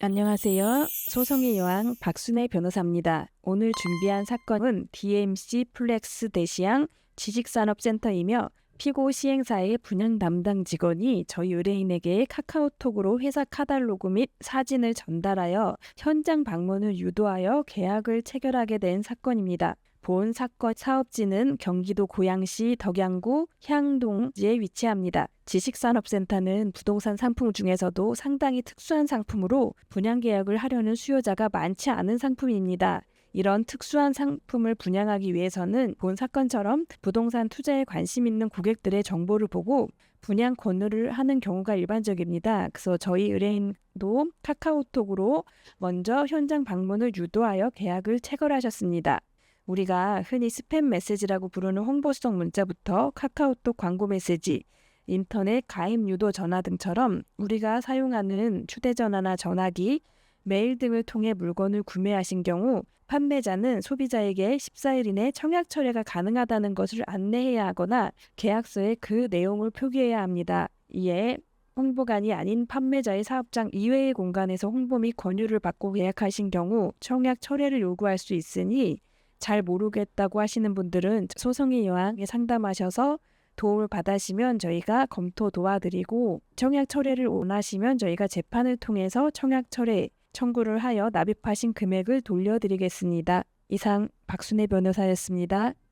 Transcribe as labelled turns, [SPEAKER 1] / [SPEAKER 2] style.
[SPEAKER 1] 안녕하세요. 소송의 여왕 박순애 변호사입니다. 오늘 준비한 사건은 DMC 플렉스 대시양 지식산업센터이며 피고 시행사의 분양 담당 직원이 저희 의뢰인에게 카카오톡으로 회사 카달로그 및 사진을 전달하여 현장 방문을 유도하여 계약을 체결하게 된 사건입니다. 본 사건 사업지는 경기도 고양시 덕양구 향동지에 위치합니다. 지식산업센터는 부동산 상품 중에서도 상당히 특수한 상품으로 분양 계약을 하려는 수요자가 많지 않은 상품입니다. 이런 특수한 상품을 분양하기 위해서는 본 사건처럼 부동산 투자에 관심 있는 고객들의 정보를 보고 분양 권유를 하는 경우가 일반적입니다. 그래서 저희 의뢰인도 카카오톡으로 먼저 현장 방문을 유도하여 계약을 체결하셨습니다. 우리가 흔히 스팸 메시지라고 부르는 홍보성 문자부터 카카오톡 광고 메시지, 인터넷 가입 유도 전화 등처럼 우리가 사용하는 휴대전화나 전화기, 메일 등을 통해 물건을 구매하신 경우 판매자는 소비자에게 14일 이내 청약 철회가 가능하다는 것을 안내해야 하거나 계약서에 그 내용을 표기해야 합니다. 이에 홍보관이 아닌 판매자의 사업장 이외의 공간에서 홍보 및 권유를 받고 계약하신 경우 청약 철회를 요구할 수 있으니 잘 모르겠다고 하시는 분들은 소송의 여왕에 상담하셔서 도움을 받으시면 저희가 검토 도와드리고 청약 철회를 원하시면 저희가 재판을 통해서 청약 철회 청구를 하여 납입하신 금액을 돌려드리겠습니다. 이상 박순애 변호사였습니다.